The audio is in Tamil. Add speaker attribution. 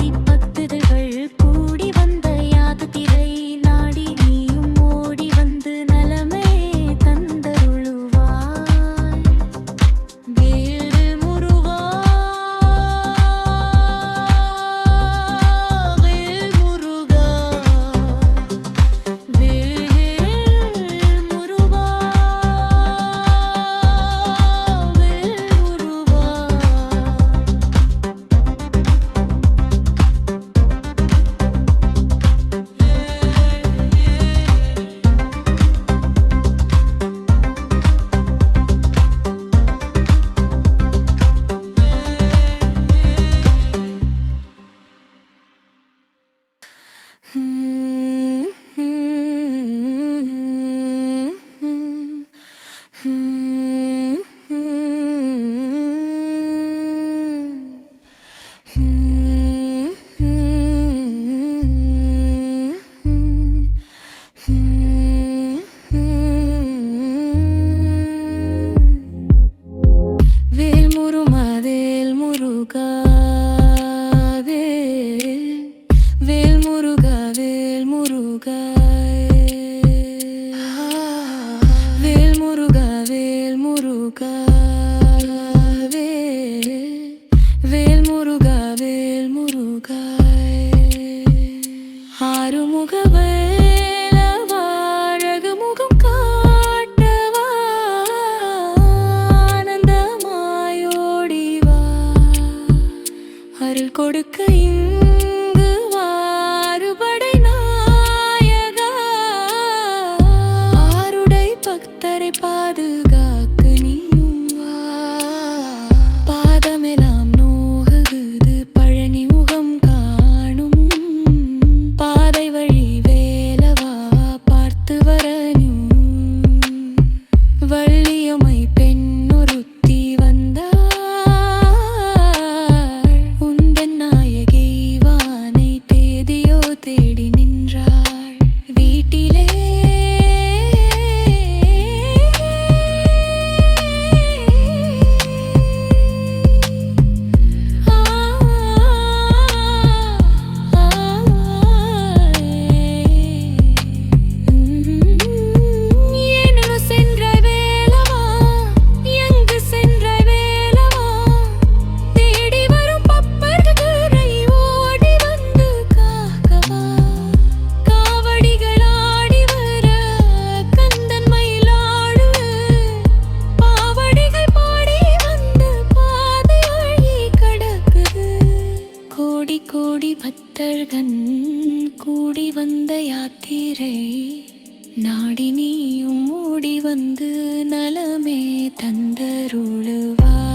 Speaker 1: கொடி பத்துதுகள் வேல் முருகாய் ஆறுமுக வேலவா அழகுமுகம் காட்டவா ஆனந்தமாயோடிவா அருள் വള്ളി பக்தர்கன் கூடி வந்த யாத்திரை நாடி நீயும் ஓடி வந்து நலமே தந்தருளுவார்